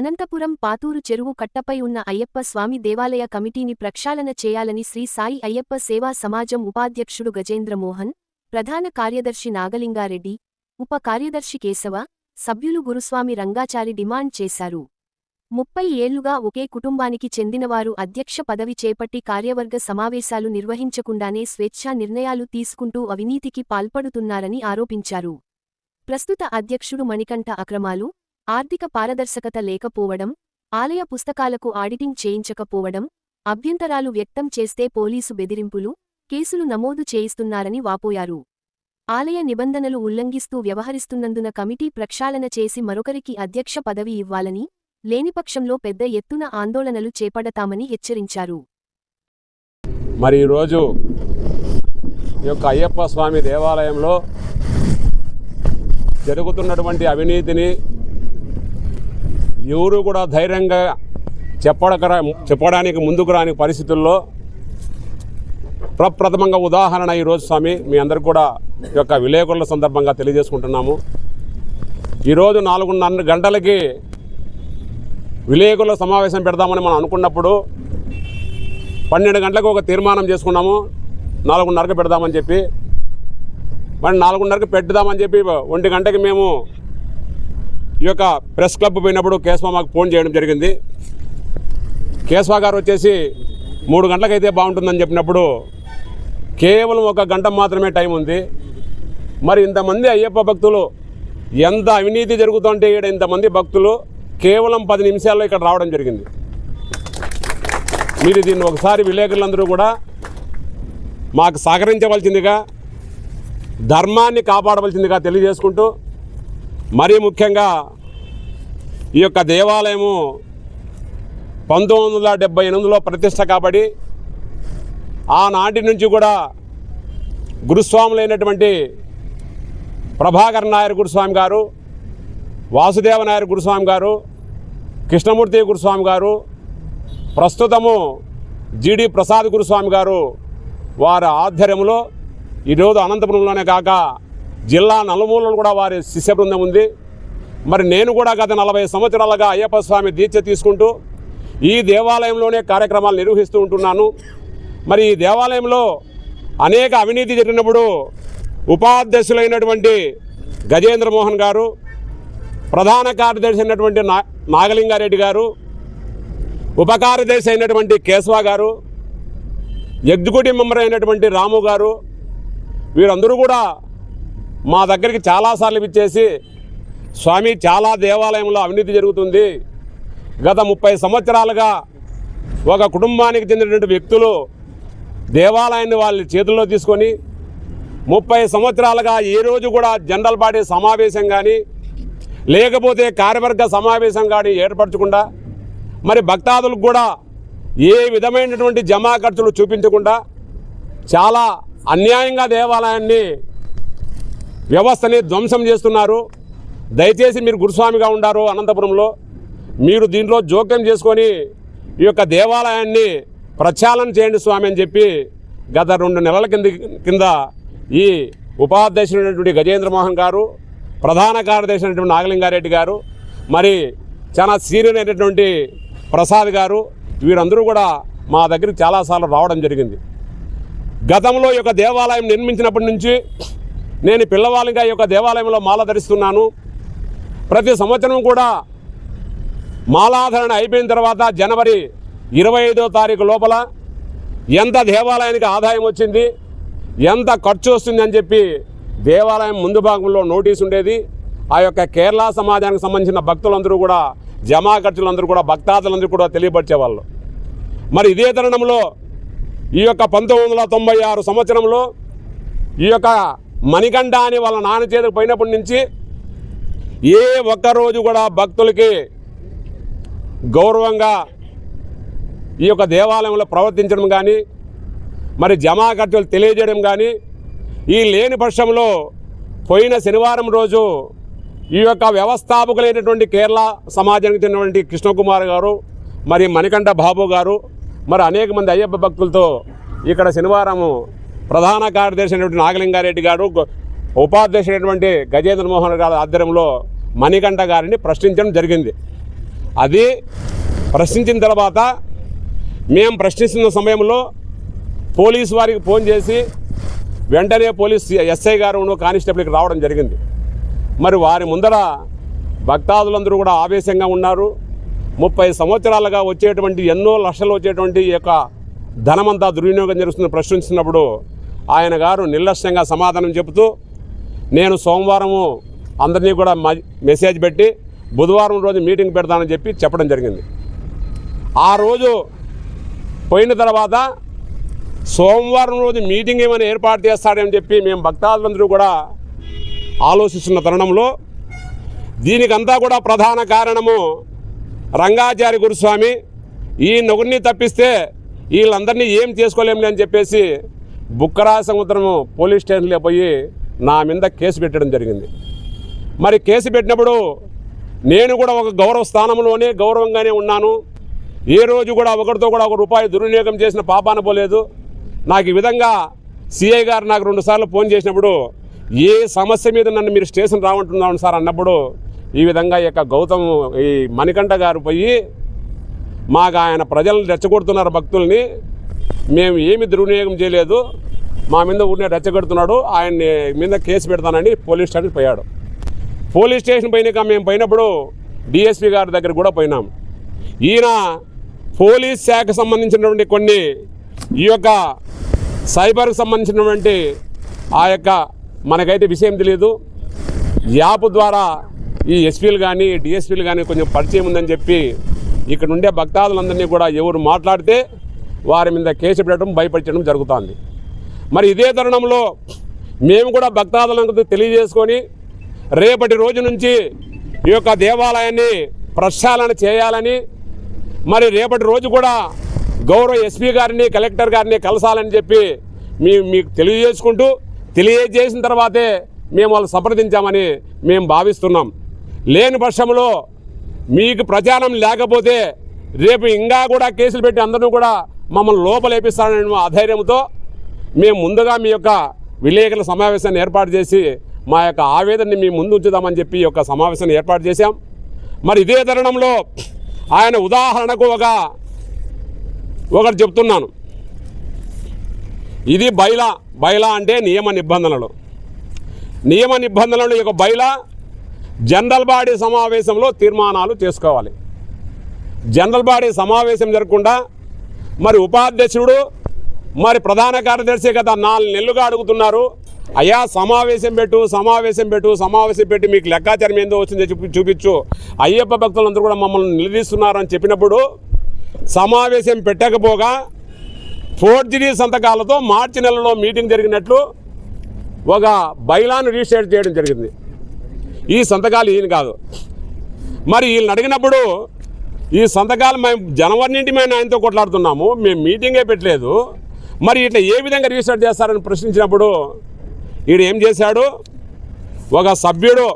అనంతపురం పాతూరు చెరువు కట్టపై ఉన్న అయ్యప్ప స్వామి దేవాలయ కమిటీని ప్రక్షాళన చేయాలని శ్రీ సాయి అయ్యప్ప సేవా సమాజం ఉపాధ్యక్షుడు గజేంద్రమోహన్ ప్రధాన కార్యదర్శి నాగలింగారెడ్డి ఉప కార్యదర్శి కేశవ సభ్యులు గురుస్వామి రంగాచారి డిమాండ్ చేశారు. ముప్పై ఏళ్ళుగా ఒకే కుటుంబానికి చెందినవారు అధ్యక్ష పదవి చేపట్టి కార్యవర్గ సమావేశాలు నిర్వహించకుండానే స్వేచ్ఛా నిర్ణయాలు తీసుకుంటూ అవినీతికి పాల్పడుతున్నారని ఆరోపించారు. ప్రస్తుత అధ్యక్షుడు మణికంఠ అక్రమాలు ఆర్థిక పారదర్శకత లేకపోవడం ఆలయ పుస్తకాలకు ఆడిటింగ్ చేయించకపోవడం అభ్యంతరాలు వ్యక్తం చేస్తే పోలీసు బెదిరింపులు కేసులు నమోదు చేయిస్తున్నారని వాపోయారు. ఆలయ నిబంధనలు ఉల్లంఘిస్తూ వ్యవహరిస్తున్నందున కమిటీ ప్రక్షాళన చేసి మరొకరికి అధ్యక్ష పదవి ఇవ్వాలని లేనిపక్షంలో పెద్ద ఎత్తున ఆందోళనలు చేపడతామని హెచ్చరించారు. మరి ఈరోజు ఈ యొక్క అయ్యప్ప స్వామి దేవాలయంలో జరుగుతున్నటువంటి అవినీతిని ఎవరు కూడా ధైర్యంగా చెప్పడక చెప్పడానికి ముందుకు రాని పరిస్థితుల్లో ప్రప్రథమంగా ఉదాహరణ ఈరోజు స్వామి మీ అందరికి కూడా ఈ యొక్క విలేకరుల సందర్భంగా తెలియజేసుకుంటున్నాము. ఈరోజు నాలుగున్నర గంటలకి విలేకరుల సమావేశం పెడదామని మనం అనుకున్నప్పుడు పన్నెండు గంటలకు ఒక తీర్మానం చేసుకున్నాము. నాలుగున్నరకు పెడదామని చెప్పి మరి నాలుగున్నరకు పెట్టుదామని చెప్పి ఒంటి గంటకి మేము ఈ యొక్క ప్రెస్ క్లబ్ పోయినప్పుడు కేశవ మాకు ఫోన్ చేయడం జరిగింది. కేశవ గారు వచ్చేసి మూడు గంటలకైతే బాగుంటుందని చెప్పినప్పుడు కేవలం ఒక గంట మాత్రమే టైం ఉంది. మరి ఇంతమంది అయ్యప్ప భక్తులు ఎంత అవినీతి జరుగుతుంటే ఇక్కడ ఇంతమంది భక్తులు కేవలం పది నిమిషాల్లో ఇక్కడ రావడం జరిగింది. మీరు దీన్ని ఒకసారి విలేకరులందరూ కూడా మాకు సహకరించవలసిందిగా ధర్మాన్ని కాపాడవలసిందిగా తెలియజేసుకుంటూ మరీ ముఖ్యంగా ఈ యొక్క దేవాలయము పంతొమ్మిది వందల డెబ్బై ఎనిమిదిలో ప్రతిష్ట కాబట్టి ఆనాటి నుంచి కూడా గురుస్వాములైనటువంటి ప్రభాకర్ నాయర్ గురుస్వామి గారు వాసుదేవ నాయర్ గురుస్వామి గారు కృష్ణమూర్తి గురుస్వామి గారు ప్రస్తుతము జీడి ప్రసాద్ గురుస్వామి గారు వారి ఆధ్వర్యంలో ఈరోజు అనంతపురంలోనే కాక జిల్లా నలుమూలలు కూడా వారి శిష్య బృందం ఉంది. మరి నేను కూడా గత నలభై సంవత్సరాలుగా అయ్యప్ప స్వామి దీక్ష తీసుకుంటూ ఈ దేవాలయంలోనే కార్యక్రమాలు నిర్వహిస్తూ ఉంటున్నాను. మరి ఈ దేవాలయంలో అనేక అవినీతి జరిగినప్పుడు ఉపాధ్యక్షులైనటువంటి గజేంద్ర మోహన్ గారు ప్రధాన కార్యదర్శి అయినటువంటి నా నాగలింగారెడ్డి గారు ఉప కార్యదర్శి అయినటువంటి కేశవ గారు ఎగ్జిక్యూటివ్ మెంబర్ అయినటువంటి రాము గారు వీరందరూ కూడా మా దగ్గరికి చాలాసార్లు ఇచ్చేసి స్వామి చాలా దేవాలయంలో అవినీతి జరుగుతుంది. గత ముప్పై సంవత్సరాలుగా ఒక కుటుంబానికి చెందినటువంటి వ్యక్తులు దేవాలయాన్ని వాళ్ళ చేతుల్లో తీసుకొని ముప్పై సంవత్సరాలుగా ఏ రోజు కూడా జనరల్ బాడీ సమావేశం కానీ లేకపోతే కార్యవర్గ సమావేశం కానీ ఏర్పరచకుండా మరి భక్తాదులకు కూడా ఏ విధమైనటువంటి జమా ఖర్చులు చూపించకుండా చాలా అన్యాయంగా దేవాలయాన్ని వ్యవస్థని ధ్వంసం చేస్తున్నారు. దయచేసి మీరు గురుస్వామిగా ఉండారు అనంతపురంలో. మీరు దీంట్లో జోక్యం చేసుకొని ఈ యొక్క దేవాలయాన్ని ప్రక్షాళన చేయండి స్వామి అని చెప్పి గత రెండు నెలల కింద కింద ఈ ఉపాధ్యక్షుడైనటువంటి గజేంద్ర మోహన్ గారు ప్రధాన కార్యదర్శి అయినటువంటి నాగలింగారెడ్డి గారు మరి చాలా సీనియర్ అయినటువంటి ప్రసాద్ గారు వీరందరూ కూడా మా దగ్గరికి చాలాసార్లు రావడం జరిగింది. గతంలో ఈ యొక్క దేవాలయం నిర్మించినప్పటి నుంచి నేను పిల్లవాళ్ళగా ఈ యొక్క దేవాలయంలో మాల ధరిస్తున్నాను. ప్రతి సంవత్సరం కూడా మాలాధరణ అయిపోయిన తర్వాత జనవరి ఇరవై ఐదో తారీఖు లోపల ఎంత దేవాలయానికి ఆదాయం వచ్చింది ఎంత ఖర్చు వస్తుంది అని చెప్పి దేవాలయం ముందు భాగంలో నోటీస్ ఉండేది. ఆ యొక్క కేరళ సమాజానికి సంబంధించిన భక్తులందరూ కూడా జమా ఖర్చులందరూ కూడా భక్తాదులందరూ కూడా తెలియపరిచేవాళ్ళు. మరి ఇదే తరుణంలో ఈ యొక్క పంతొమ్మిది వందల తొంభై ఆరు సంవత్సరంలో ఈ యొక్క మణికంఠ అని వాళ్ళ నాన్న చేతికి పోయినప్పటి నుంచి ఏ ఒక్కరోజు కూడా భక్తులకి గౌరవంగా ఈ యొక్క దేవాలయంలో ప్రవర్తించడం కానీ మరి జమా ఖర్చులు తెలియజేయడం కానీ ఈ లేని పక్షంలో పోయిన శనివారం రోజు ఈ యొక్క వ్యవస్థాపకులైనటువంటి కేరళ సమాజానికి చెందినటువంటి కృష్ణకుమార్ గారు మరి మణికంఠ బాబు గారు మరి అనేక మంది అయ్యప్ప భక్తులతో ఇక్కడ శనివారము ప్రధాన కార్యదర్శి అయినటువంటి నాగలింగారెడ్డి గారు గొ- ఉపాధ్యక్షుడైనటువంటి గజేంద్ర మోహన్ గారి ఆధ్వర్యంలో మణికంఠ గారిని ప్రశ్నించడం జరిగింది. అది ప్రశ్నించిన తర్వాత మేము ప్రశ్నిస్తున్న సమయంలో పోలీసు వారికి ఫోన్ చేసి వెంటనే పోలీస్ ఎస్ఐ గారు కానిస్టేబుల్కి రావడం జరిగింది. మరి వారి ముందర భక్తాదులందరూ కూడా ఆవేశంగా ఉన్నారు. ముప్పై సంవత్సరాలుగా వచ్చేటువంటి ఎన్నో లక్షలు వచ్చేటువంటి ఈ యొక్క ధనమంతా దుర్వినియోగం జరుగుతుంది ప్రశ్నించినప్పుడు ఆయన గారు నిర్లక్ష్యంగా సమాధానం చెబుతూ నేను సోమవారము అందరినీ కూడా మ- మెసేజ్ పెట్టి బుధవారం రోజు మీటింగ్ పెడతానని చెప్పి చెప్పడం జరిగింది. ఆ రోజు పోయిన తర్వాత సోమవారం రోజు మీటింగ్ ఏమైనా ఏర్పాటు చేస్తాడని చెప్పి మేము భక్తాదులందరూ కూడా ఆలోచిస్తున్న తరుణంలో దీనికంతా కూడా ప్రధాన కారణము రంగాచారి గురుస్వామి. ఈ నొగురిని తప్పిస్తే వీళ్ళందరినీ ఏం చేసుకోలేము అని చెప్పేసి బుక్కరా సముద్రము పోలీస్ స్టేషన్లో పోయి నా మీద కేసు పెట్టడం జరిగింది. మరి కేసు పెట్టినప్పుడు నేను కూడా ఒక గౌరవ స్థానంలోనే గౌరవంగానే ఉన్నాను. ఏ రోజు కూడా ఒకరితో కూడా ఒక రూపాయి దుర్వినియోగం చేసిన పాపాన పోలేదు. నాకు ఈ విధంగా సిఐ గారు నాకు రెండుసార్లు ఫోన్ చేసినప్పుడు ఏ సమస్య మీద నన్ను మీరు స్టేషన్ రావంటున్నాను సార్ అన్నప్పుడు ఈ విధంగా ఈ యొక్క గౌతమ్ ఈ మణికంఠ గారు పోయి మాకు ఆయన ప్రజలను రెచ్చగొడుతున్నారు భక్తుల్ని మేము ఏమి దుర్వినియోగం చేయలేదు. మా మీద ఊరినే రెచ్చగడుతున్నాడు. ఆయన్ని మీద కేసు పెడతానని పోలీస్ స్టేషన్కి పోయాడు. పోలీస్ స్టేషన్ పోయినాక మేము పోయినప్పుడు డిఎస్పి గారి దగ్గర కూడా పోయినాం. ఈయన పోలీస్ శాఖకు సంబంధించినటువంటి కొన్ని ఈ యొక్క సైబర్కి సంబంధించినటువంటి ఆ యొక్క మనకైతే విషయం తెలియదు యాప్ ద్వారా ఈ ఎస్పీలు కానీ డిఎస్పీలు కానీ కొంచెం పరిచయం ఉందని చెప్పి ఇక్కడ ఉండే భక్తాదులందరినీ కూడా ఎవరు మాట్లాడితే వారి మీద కేసు పెట్టడం భయపరచడం జరుగుతుంది. మరి ఇదే తరుణంలో మేము కూడా భక్తాదులకు తెలియజేసుకొని రేపటి రోజు నుంచి ఈ యొక్క దేవాలయాన్ని ప్రక్షాళన చేయాలని మరి రేపటి రోజు కూడా గౌరవ ఎస్పీ గారిని కలెక్టర్ గారిని కలసాలని చెప్పి మీ మీకు తెలియజేసుకుంటూ తెలియజేసిన తర్వాతే మేము వాళ్ళు సంప్రదించామని మేము భావిస్తున్నాం. లేని పక్షంలో మీకు ప్రచారం లేకపోతే రేపు ఇంకా కూడా కేసులు పెట్టి అందరూ కూడా మమ్మల్ని లోపలేపిస్తారనే అధైర్యంతో మేము ముందుగా మీ యొక్క విలేకరుల సమావేశాన్ని ఏర్పాటు చేసి మా యొక్క ఆవేదనని మీ ముందు ఉంచుదామని చెప్పి ఈ యొక్క సమావేశాన్ని ఏర్పాటు చేశాం. మరి ఇదే తరుణంలో ఆయన ఉదాహరణకు ఒక ఒకటి చెప్తున్నాను. ఇది బైలా బైలా అంటే నియమ నిబంధనలు. నియమ నిబంధనలు యొక్క బైలా జనరల్ బాడీ సమావేశంలో తీర్మానాలు చేసుకోవాలి. జనరల్ బాడీ సమావేశం జరగకుండా మరి ఉపాధ్యక్షుడు మరి ప్రధాన కార్యదర్శి గత నాలుగు నెలలుగా అడుగుతున్నారు. అయ్యా సమావేశం పెట్టు సమావేశం పెట్టు సమావేశం పెట్టి మీకు లెక్కాచారం ఏందో వచ్చిందో చూపి చూపించు. అయ్యప్ప భక్తులందరూ కూడా మమ్మల్ని నిలదీస్తున్నారు అని చెప్పినప్పుడు సమావేశం పెట్టకపోగా ఫోర్జరీ సంతకాలతో మార్చి నెలలో మీటింగ్ జరిగినట్లు ఒక బైలాను రిజిస్టర్ చేయడం జరిగింది. ఈ సంతకాలు ఈయన కాదు. మరి వీళ్ళని అడిగినప్పుడు ఈ సంతకాలు మేము జనవరి నుండి మేము ఆయనతో కొట్లాడుతున్నాము మేము మీటింగే పెట్టలేదు. మరి ఇట్లా ఏ విధంగా రిజిస్టర్ చేస్తారని ప్రశ్నించినప్పుడు ఈడు ఏం చేశాడు? ఒక సభ్యుడు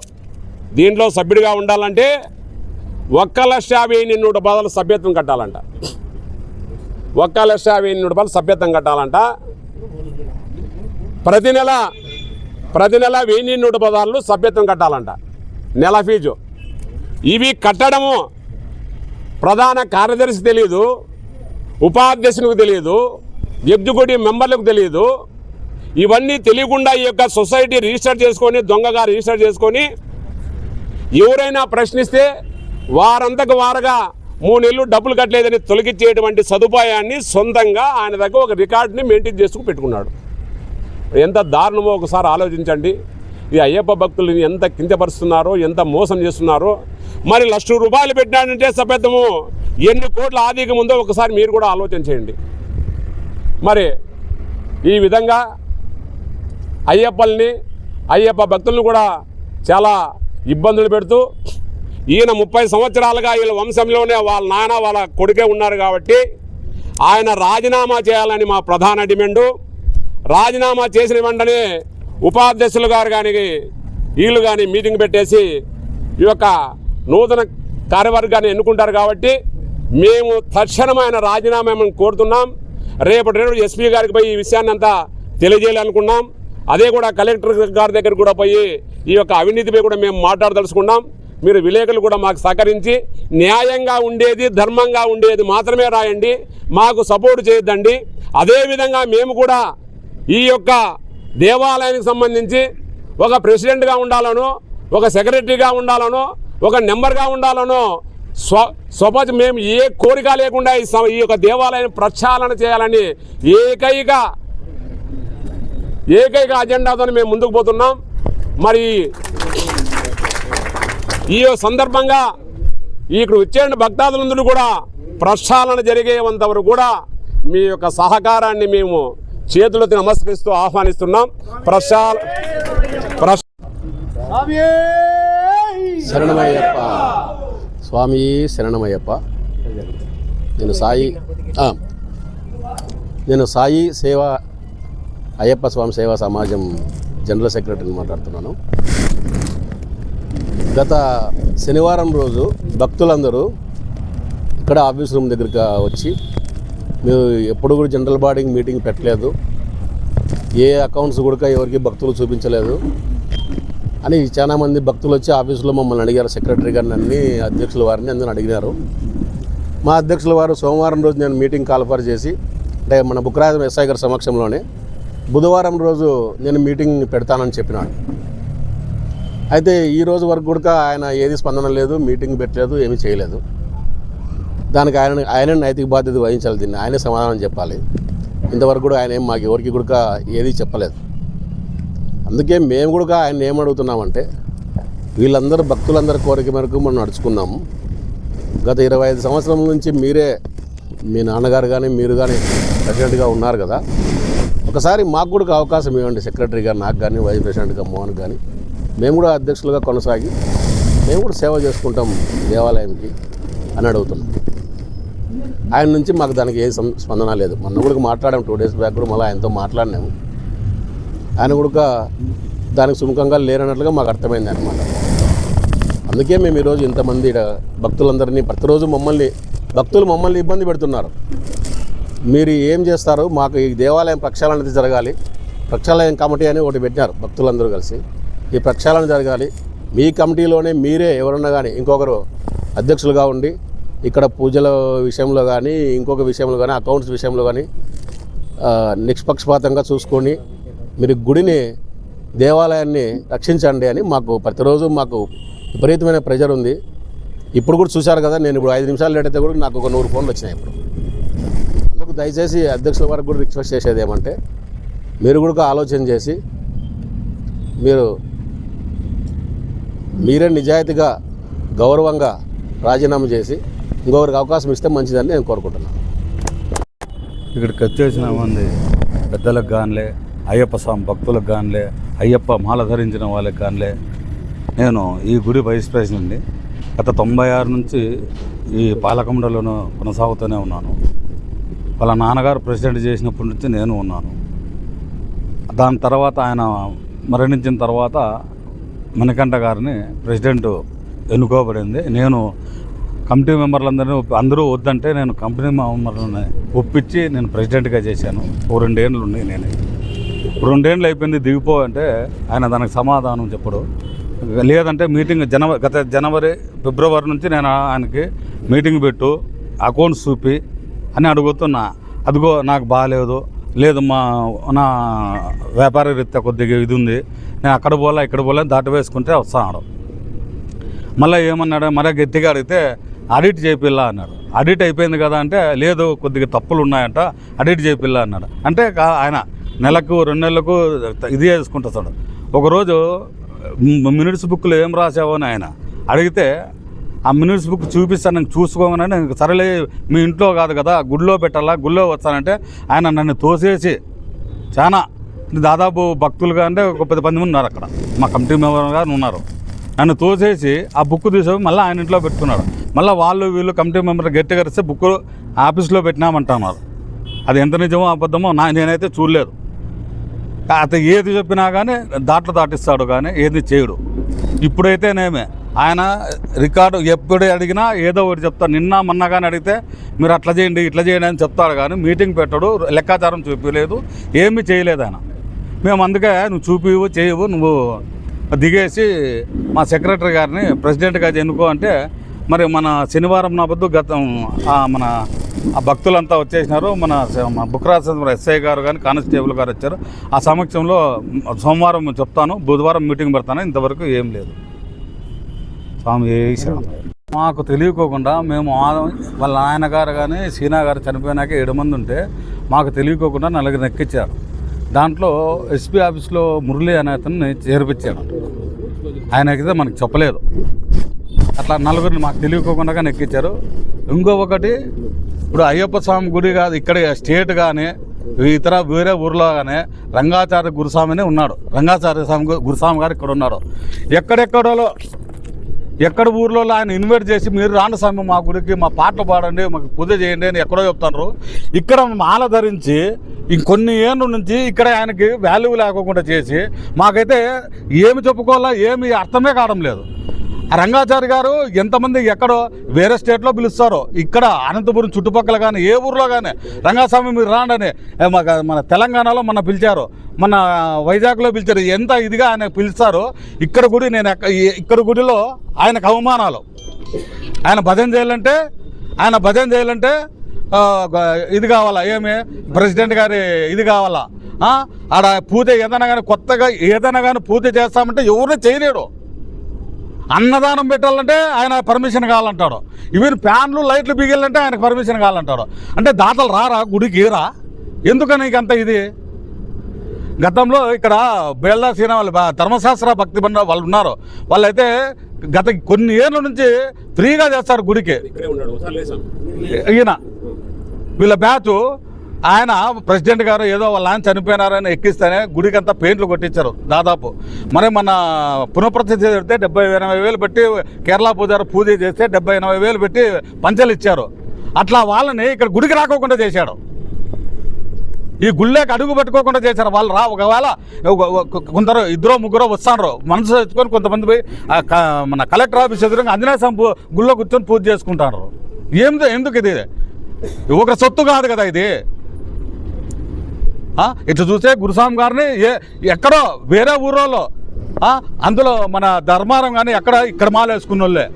దీంట్లో సభ్యుడిగా ఉండాలంటే ఒక్క లక్ష యాభై ఎనిమిది నూట పదాలు సభ్యత్వం కట్టాలంట. ఒక్క లక్ష యాభై ఎనిమిది రూపాయలు సభ్యత్వం కట్టాలంట. ప్రతి నెల ప్రతి నెల వెయ్యి నూట పదాలు సభ్యత్వం కట్టాలంట. నెల ఫీజు. ఇవి కట్టడము ప్రధాన కార్యదర్శి తెలియదు ఉపాధ్యక్షునికి తెలియదు ఎగ్జిక్యూటివ్ మెంబర్లకు తెలియదు ఇవన్నీ తెలియకుండా ఈ యొక్క సొసైటీ రిజిస్టర్ చేసుకొని దొంగగా రిజిస్టర్ చేసుకొని ఎవరైనా ప్రశ్నిస్తే వారంతకు వారుగా మూడు నెలలు డబ్బులు కట్టలేదని తొలగించేటువంటి సదుపాయాన్ని సొంతంగా ఆయన దగ్గర ఒక రికార్డుని మెయింటైన్ చేసుకు పెట్టుకున్నాడు. ఎంత దారుణమో ఒకసారి ఆలోచించండి. ఈ అయ్యప్ప భక్తులని ఎంత కించపరుస్తున్నారో ఎంత మోసం చేస్తున్నారో మరి లక్ష రూపాయలు పెట్టాడంటే సభ్యత్వము ఎన్ని కోట్ల ఆధికం ఉందో ఒకసారి మీరు కూడా ఆలోచన చేయండి. మరి ఈ విధంగా అయ్యప్పల్ని అయ్యప్ప భక్తులను కూడా చాలా ఇబ్బందులు పెడుతూ ఈయన ముప్పై సంవత్సరాలుగా వీళ్ళ వంశంలోనే వాళ్ళ నాన్న వాళ్ళ కొడుకే ఉన్నారు కాబట్టి ఆయన రాజీనామా చేయాలని మా ప్రధాన డిమాండు. రాజీనామా చేసిన వెంటనే ఉపాధ్యక్షులు గారు కానీ వీళ్ళు కానీ మీటింగ్ పెట్టేసి ఈ యొక్క నూతన కార్యవర్గాన్ని ఎన్నుకుంటారు కాబట్టి మేము తక్షణమైన ఆయన రాజీనామా కోరుతున్నాం. రేపటి రోజు ఎస్పీ గారికి పోయి ఈ విషయాన్ని అంతా తెలియజేయాలనుకున్నాం అదే కూడా కలెక్టర్ గారి దగ్గర కూడా పోయి ఈ యొక్క అవినీతిపై కూడా మేము మాట్లాడదలుచుకున్నాం. మీరు విలేకరులు కూడా మాకు సహకరించి న్యాయంగా ఉండేది ధర్మంగా ఉండేది మాత్రమే రాయండి. మాకు సపోర్ట్ చేయొద్దండి. అదేవిధంగా మేము కూడా ఈ యొక్క దేవాలయానికి సంబంధించి ఒక ప్రెసిడెంట్గా ఉండాలనో ఒక సెక్రటరీగా ఉండాలనో ఒక నెంబర్గా ఉండాలనో స్వ స్వపతి మేము ఏ కోరిక లేకుండా ఈ సమ- ఈ యొక్క దేవాలయం ప్రక్షాళన చేయాలని ఏకైక ఏకైక అజెండాతో మేము ముందుకు పోతున్నాం. మరి ఈ సందర్భంగా ఇక్కడ వచ్చేయండి భక్తాదులందరూ కూడా ప్రక్షాళన జరిగేంత వరకు కూడా మీ యొక్క సహకారాన్ని మేము చేతులతో నమస్కరిస్తూ ఆహ్వానిస్తున్నాం. ప్రక్షాళ ప్రక్ష శరణమయ్యప్ప. స్వామి శరణమయ్యప్ప. నేను సాయి నేను సాయి సేవ అయ్యప్ప స్వామి సేవా సమాజం జనరల్ సెక్రటరీని మాట్లాడుతున్నాను. గత శనివారం రోజు భక్తులందరూ ఇక్కడ ఆఫీస్ రూమ్ దగ్గరికి వచ్చి మేము ఎప్పుడు కూడా జనరల్ బాడీ మీటింగ్ పెట్టలేదు. ఏ అకౌంట్స్ కూడా ఎవరికి భక్తులు చూపించలేదు. అని చాలామంది భక్తులు వచ్చి ఆఫీసులో మమ్మల్ని అడిగారు. సెక్రటరీ గారిని అన్ని అధ్యక్షుల వారిని అందరూ అడిగినారు. మా అధ్యక్షుల వారు సోమవారం రోజు నేను మీటింగ్ కాల్ఫర్ చేసి అంటే మన బుక్రాజం ఎస్ఐ గారి సమక్షంలోనే బుధవారం రోజు నేను మీటింగ్ పెడతానని చెప్పినాడు. అయితే ఈ రోజు వరకు కూడా ఆయన ఏది స్పందన లేదు మీటింగ్ పెట్టలేదు ఏమీ చేయలేదు. దానికి ఆయన ఆయన నైతిక బాధ్యత వహించాలి దీన్ని. ఆయనే సమాధానం చెప్పాలి. ఇంతవరకు కూడా ఆయన ఏం మాకు ఎవరికి కూడా ఏది చెప్పలేదు. అందుకే మేము కూడా ఆయన ఏమడుగుతున్నామంటే వీళ్ళందరూ భక్తులందరి కోరిక మేరకు మనం నడుచుకున్నాము గత ఇరవై ఐదు సంవత్సరం నుంచి మీరే మీ నాన్నగారు కానీ మీరు కానీ ప్రెసిడెంట్గా ఉన్నారు కదా. ఒకసారి మాకు కూడా అవకాశం ఇవ్వండి సెక్రటరీ గారు నాకు కానీ వైస్ ప్రెసిడెంట్గా మోహన్ కానీ మేము కూడా అధ్యక్షులుగా కొనసాగి మేము కూడా సేవ చేసుకుంటాం దేవాలయానికి అని అడుగుతున్నాం. ఆయన నుంచి మాకు దానికి ఏ స్పందన లేదు. మొన్న కూడా మాట్లాడాం టూ డేస్ బ్యాక్ కూడా మళ్ళీ ఆయనతో మాట్లాడినాము. ఆయన కూడా దానికి సుముఖంగా లేరన్నట్లుగా మాకు అర్థమైంది అనమాట అందుకే మేము ఈరోజు ఇంతమంది భక్తులందరినీ ప్రతిరోజు మమ్మల్ని భక్తులు మమ్మల్ని ఇబ్బంది పెడుతున్నారు. మీరు ఏం చేస్తారు? మాకు ఈ దేవాలయం ప్రక్షాళన అనేది జరగాలి. ప్రక్షాళయం కమిటీ అని ఒకటి పెట్టినారు భక్తులందరూ కలిసి. ఈ ప్రక్షాళన జరగాలి. మీ కమిటీలోనే మీరే ఎవరన్నా కానీ ఇంకొకరు అధ్యక్షులుగా ఉండి ఇక్కడ పూజల విషయంలో కానీ ఇంకొక విషయంలో కానీ అకౌంట్స్ విషయంలో కానీ నిష్పక్షపాతంగా చూసుకొని మీరు గుడిని దేవాలయాన్ని రక్షించండి అని మాకు ప్రతిరోజు మాకు విపరీతమైన ప్రెజర్ ఉంది. ఇప్పుడు కూడా చూశారు కదా నేను ఇప్పుడు ఐదు నిమిషాలు లేట్ అయితే కూడా నాకు ఒక నూరు ఫోన్లు వచ్చినాయి ఇప్పుడు. అందుకు దయచేసి అధ్యక్షుల వరకు కూడా రిక్వెస్ట్ చేసేది ఏమంటే మీరు కూడా ఆలోచన చేసి మీరు మీరే నిజాయితీగా గౌరవంగా రాజీనామా చేసి ఇంకొకరికి అవకాశం ఇస్తే మంచిదని నేను కోరుకుంటున్నాను. ఇక్కడికి వచ్చేసిన మంది పెద్దలకు కానిలే అయ్యప్ప స్వామి భక్తులకు కానిలే అయ్యప్ప మాల ధరించిన వాళ్ళకి కానిలే నేను ఈ గుడి వైస్ ప్రెసిడెంట్ని గత తొంభై ఆరు నుంచి ఈ పాలకమండలిలో కొనసాగుతూనే ఉన్నాను. వాళ్ళ నాన్నగారు ప్రెసిడెంట్ చేసినప్పటి నుంచి నేను ఉన్నాను. దాని తర్వాత ఆయన మరణించిన తర్వాత మణికంఠ గారిని ప్రెసిడెంట్ ఎన్నుకోబడింది. నేను కమిటీ మెంబర్లందరినీ అందరూ వద్దంటే నేను కంపెనీ మెంబర్లని ఒప్పించి నేను ప్రెసిడెంట్గా చేశాను. ఓ రెండేళ్ళు ఉన్నాయి నేను. రెండేళ్ళు అయిపోయింది దిగిపో అంటే ఆయన దానికి సమాధానం చెప్పడు. లేదంటే మీటింగ్ జనవరి గత జనవరి ఫిబ్రవరి నుంచి నేను ఆయనకి మీటింగ్ పెట్టు అకౌంట్స్ చూపి అని అడుగుతున్నా. అదిగో నాకు బాగాలేదు లేదు మా నా వ్యాపార రీత్యా కొద్దిగా ఇది ఉంది నేను అక్కడ పోలే ఇక్కడ పోలే దాటి వేసుకుంటే వస్తాను మళ్ళీ ఏమన్నాడు మరే గట్టిగా అడిగితే ఆడిట్ చేపిల్లా అన్నాడు. ఆడిట్ అయిపోయింది కదా అంటే లేదు కొద్దిగా తప్పులు ఉన్నాయంట ఆడిట్ చేపిల్లా అన్నాడు. అంటే ఆయన నెలకు రెండు నెలలకు ఇది చేసుకుంటాడు ఒకరోజు మినిట్స్ బుక్లో ఏం రాసావు అని ఆయన అడిగితే ఆ మినిట్స్ బుక్ చూపిస్తాను నేను చూసుకోమని సరేలే మీ ఇంట్లో కాదు కదా గుడిలో పెట్టాలా గుడిలో వస్తానంటే ఆయన నన్ను తోసేసి చాలా దాదాపు భక్తులుగా అంటే ఒక పది మంది ఉన్నారు అక్కడ. మా కమిటీ మెంబర్గా ఉన్నారు. నన్ను తోసేసి ఆ బుక్ తీసి మళ్ళీ ఆయన ఇంట్లో పెట్టుకున్నాడు మళ్ళీ వాళ్ళు వీళ్ళు కమిటీ మెంబర్ గట్టిగా ఇస్తే బుక్ ఆఫీస్లో పెట్టినామంటున్నారు. అది ఎంత నిజమో అబద్ధమో నా నేనైతే చూడలేదు. అతను ఏది చెప్పినా కానీ దాట్లు దాటిస్తాడు కానీ ఏది చేయడు. ఇప్పుడైతేనేమే ఆయన రికార్డు ఎప్పుడు అడిగినా ఏదో ఒకటి చెప్తాడు. నిన్న మొన్న కానీ అడిగితే మీరు అట్లా చేయండి ఇట్లా చేయండి అని చెప్తాడు కానీ మీటింగ్ పెట్టడు లెక్కాచారం చూపించలేదు ఏమీ చేయలేదు ఆయన. మేము అందుకే నువ్వు చూపివు చేయవు నువ్వు దిగేసి మా సెక్రటరీ గారిని ప్రెసిడెంట్గా ఎన్నుకో అంటే మరి మన శనివారం నా బద్దు గతం మన ఆ భక్తులంతా వచ్చేసినారు. మన స- ఎస్ఐ గారు కానీ కానిస్టేబుల్ గారు వచ్చారు. ఆ సమక్షంలో సోమవారం చెప్తాను. బుధవారం మీటింగ్ పెడతాను. ఇంతవరకు ఏం లేదు. స్వామి ఏ మాకు తెలియకోకుండా మేము వాళ్ళ నాయనగారు కానీ సీనా గారు చనిపోయినాక ఏడు మంది ఉంటే మాకు తెలియకోకుండా నలుగురు ఎక్కించారు దాంట్లో ఎస్పీ ఆఫీస్లో మురళి అనే అతన్ని చేర్పించాడు ఆయన ఎక్కితే మనకు చెప్పలేదు. అట్లా నలుగురిని మాకు తెలియకోకుండా ఎక్కించారు ఇంకో ఒకటి ఇప్పుడు అయ్యప్ప స్వామి గుడి కాదు ఇక్కడ స్టేట్ కానీ ఇతర వేరే ఊర్లో కానీ రంగాచార్య గురుస్వామినే ఉన్నాడు. రంగాచార్య స్వామి గురుస్వామి గారు ఇక్కడ ఉన్నారు. ఎక్కడెక్కడో ఎక్కడ ఊర్లో ఆయన ఇన్వైట్ చేసి మీరు రాండి స్వామి మా గుడికి మా పాటలు పాడండి మాకు పూజ చేయండి అని ఎక్కడో చెప్తారు ఇక్కడ మాల ధరించి ఇంకొన్ని ఏళ్ళ నుంచి ఇక్కడ ఆయనకి వాల్యూ లేకోకుండా చేసి మాకైతే ఏమి చెప్పుకోవాలా ఏమి అర్థమే కావడం లేదు. రంగాచారి గారు ఎంతమంది ఎక్కడో వేరే స్టేట్లో పిలుస్తారో ఇక్కడ అనంతపురం చుట్టుపక్కల కానీ ఏ ఊర్లో కానీ రంగాస్వామి మీరు రాండని మన తెలంగాణలో మన పిలిచారు. మన వైజాగ్లో పిలిచారు. ఎంత ఇదిగా ఆయన పిలుస్తారు ఇక్కడ గుడి నేను ఎక్క- ఈ- ఇక్కడ గుడిలో ఆయనకు అవమానాలు. ఆయన భజన చేయాలంటే ఆయన భజన చేయాలంటే ఇది కావాలా? ఏమి? ప్రెసిడెంట్ గారి ఇది కావాలా? ఆడ పూజ ఏదైనా కానీ కొత్తగా ఏదైనా కానీ పూజ చేస్తామంటే ఎవరిని చేయలేడు. అన్నదానం పెట్టాలంటే ఆయన పర్మిషన్ కావాలంటాడు. ఈవెన్ ఫ్యాన్లు లైట్లు బిగియాలంటే ఆయనకు పర్మిషన్ కావాలంటాడు. అంటే దాతలు రారా? గుడికి రా ఎందుకని అంత ఇది? గతంలో ఇక్కడ బేల్దా సీనా వాళ్ళు బా- ధర్మశాస్త్ర భక్తి బండ వాళ్ళు ఉన్నారు. వాళ్ళైతే గత కొన్ని ఏళ్ళ నుంచి ఫ్రీగా చేస్తారు గుడికి. ఈయన. వీళ్ళ బ్యాచ్ ఆయన ప్రెసిడెంట్ గారు ఏదో వాళ్ళ చనిపోయినారని ఎక్కిస్తేనే గుడికంతా పెయింట్లు కొట్టించారు దాదాపు. మరి మన పునఃప్రతిష్ఠ చేస్తే డెబ్బై ఎనభై వేలు పెట్టి కేరళ పూజారు పూజ చేస్తే డెబ్బై ఎనభై వేలు పెట్టి పంచలు ఇచ్చారు. అట్లా వాళ్ళని ఇక్కడ గుడికి రాకోకుండా చేశాడు. ఈ గుళ్ళేకి అడుగు పెట్టుకోకుండా చేశారు. వాళ్ళు రా ఒకవేళ ఒక- కొందరు ఇద్దరు ముగ్గురు వస్తాను మనసు తెచ్చుకొని కొంతమంది పోయి మన కలెక్టర్ ఆఫీస్ ఎదురుగా ఆంజనేయ స్వామి గుళ్ళో కూర్చొని పూజ చేసుకుంటారు ఏం ఎందుకు ఇది ఒక సొత్తు కాదు కదా ఇది. ఆ, ఇట్లా చూస్తే గురుస్వామి గారిని ఏ ఎక్కడో వేరే ఊరోలో అందులో మన ధర్మారం కానీ ఎక్కడ ఇక్కడ మాల వేసుకున్న వాళ్ళే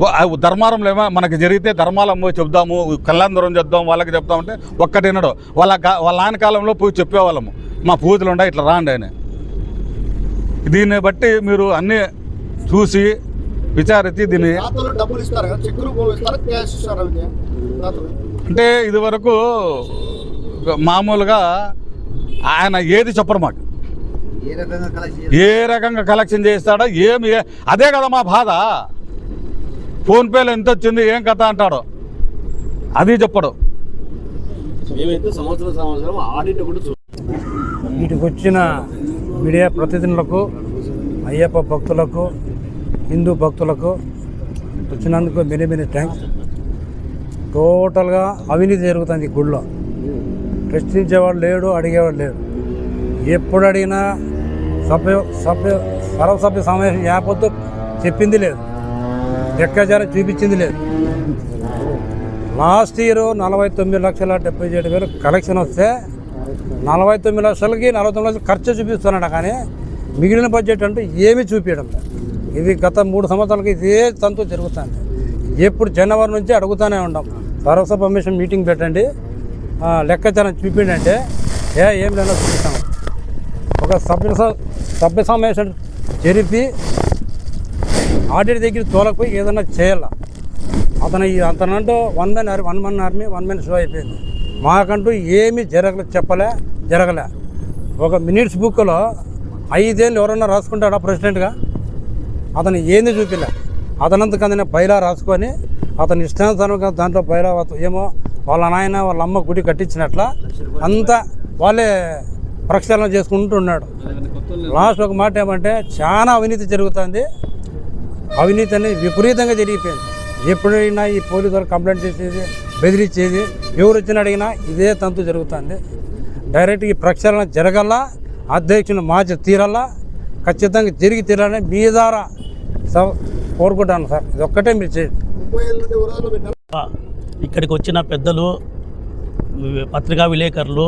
ఓ- ఆ ధర్మారంలో ఏమో మనకి జరిగితే ధర్మాలం పోయి చెప్దాము కళ్యాణదూరం చెప్దాం వాళ్ళకి చెప్దామంటే ఒక్కటి వినడు. వాళ్ళ వాళ్ళ ఆయన కాలంలో పోయి చెప్పేవాళ్ళము. మా పూజలు ఉండే ఇట్లా రాండి అని దీన్ని బట్టి మీరు అన్నీ చూసి విచారించి దీన్ని అంటే ఇది వరకు మామూలుగా ఆయన ఏది చెప్పరు మాకు. ఏ రకంగా కలెక్ట్ ఏ రకంగా కలెక్షన్ చేస్తాడో ఏమి అదే కదా మా బాధ. ఫోన్పేలో ఎంత వచ్చింది ఏం కథ అంటాడు. అది చెప్పడు. వీటికి వచ్చిన మీడియా ప్రతినిధులకు అయ్యప్ప భక్తులకు హిందూ భక్తులకు వచ్చినందుకు మెనీ మెనీ థ్యాంక్స్ టోటల్గా అవినీతి జరుగుతుంది గుడిలో ప్రశ్నించేవాడు లేడు అడిగేవాడు లేడు ఎప్పుడు అడిగినా సభ్య సభ్య సర్వసభ్య సమావేశం యాపత్తు చెప్పింది లేదు. లెక్కాచారం చూపించింది లేదు. లాస్ట్ ఇయర్ నలభై తొమ్మిది లక్షల డెబ్బై ఏడు వేలు కలెక్షన్ వస్తే నలభై తొమ్మిది లక్షలకి నలభై తొమ్మిది లక్షలు ఖర్చు చూపిస్తున్నాడు కానీ మిగిలిన బడ్జెట్ అంటూ ఏమీ చూపించడం ఇది గత మూడు సంవత్సరాలకి ఇదే తంతు జరుగుతుంది. ఎప్పుడు జనవరి నుంచి అడుగుతూనే ఉంటాం సర్వసభ కమిషన్ మీటింగ్ పెట్టండి. లెక్కతనం లెక్కాచారం ఏ ఏం లేదో చూపిస్తాం. ఒక సభ్య స- సభ్య సమావేశం జరిపి ఆడిట్ దగ్గర తోలకపోయి ఏదైనా చేయాల. అతను ఈ అతనంటూ one men army one man army one men show అయిపోయింది. మాకంటూ ఏమీ జరగలే చెప్పలే జరగలే. ఒక మినిట్స్ బుక్లో ఐదేళ్ళు ఎవరన్నా రాసుకుంటాడా ప్రెసిడెంట్గా? అతను ఏంది చూపిలే. అతనంతకు బయలా రాసుకొని అతని ఇష్టానుసారంగా దాంట్లో బయలా ఏమో వాళ్ళ నాయన వాళ్ళ అమ్మ గుడి కట్టించినట్ల అంతా వాళ్ళే ప్రక్షాళన చేసుకుంటున్నాడు లాస్ట్ ఒక మాట ఏమంటే చాలా అవినీతి జరుగుతుంది. అవినీతి అనేది విపరీతంగా జరిగిపోయింది. ఎప్పుడైనా ఈ పోలీసు వాళ్ళు కంప్లైంట్ చేసేది బెదిరించేది ఎవరు వచ్చిన అడిగినా ఇదే తంతు జరుగుతుంది. డైరెక్ట్ ఈ ప్రక్షాళన జరగల్లా అధ్యక్షుని మార్చి తీరల్లా ఖచ్చితంగా జరిగి తీరాలని మీ ద్వారా స- కోరుకుంటాను సార్. ఇది ఒక్కటే మీరు చేయండి. ఇక్కడికి వచ్చిన పెద్దలు పత్రికా విలేకరులు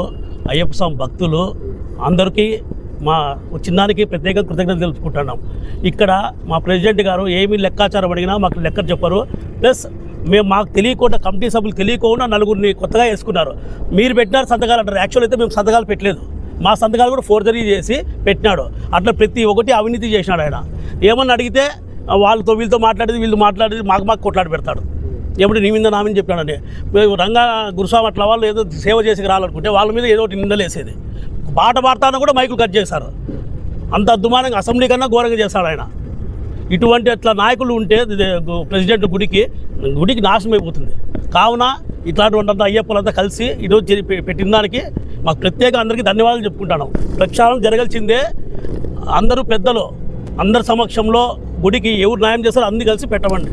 అయ్యప్ప స్వామి భక్తులు అందరికీ మా చిన్నానికి ప్రత్యేక కృతజ్ఞత తెలుపుకుంటున్నాం. ఇక్కడ మా ప్రెసిడెంట్ గారు ఏమి లెక్కాచారం అడిగినా మాకు లెక్క చెప్పరు. ప్లస్ మేము మాకు తెలియకుండా కమిటీ సభ్యులు తెలియకుండా నలుగురిని కొత్తగా వేసుకున్నారు. మీరు పెట్టినారు సంతకాలు అంటారు. యాక్చువల్ అయితే మేము సంతకాలు పెట్టలేదు. మా సంతకాలు కూడా ఫోర్జరీ చేసి పెట్టినాడు. అట్లా ప్రతి ఒక్కటి అవినీతి చేసినాడు ఆయన. ఏమన్నా అడిగితే వాళ్ళతో వీళ్ళతో మాట్లాడేది వీళ్ళు మాట్లాడేది మాకు మాకు కొట్లాడి పెడతాడు. ఎప్పుడు నీ మీద నామని చెప్పాడండి రంగా గురుస్వామి అట్లా వాళ్ళు ఏదో సేవ చేసి రావాలనుకుంటే వాళ్ళ మీద ఏదో ఒకటి నిందలేసేది పాట పాడతాన కూడా మైకులు కట్ చేశారు. అంత అద్దుమానంగా అసెంబ్లీ కన్నా ఘోరంగా చేశాడు ఆయన. ఇటువంటి అట్లా నాయకులు ఉంటే ప్రెసిడెంట్ గుడికి గుడికి నాశనం అయిపోతుంది. కావున ఇట్లాంటి అయ్యప్పలంతా కలిసి ఈరోజు పెట్టిన దానికి మాకు ప్రత్యేక అందరికీ ధన్యవాదాలు చెప్పుకుంటాను ప్రక్షాళన జరగాల్సిందే. అందరూ పెద్దలు అందరి సమక్షంలో గుడికి ఎవరు న్యాయం చేస్తారో అన్ని కలిసి పెట్టమండి.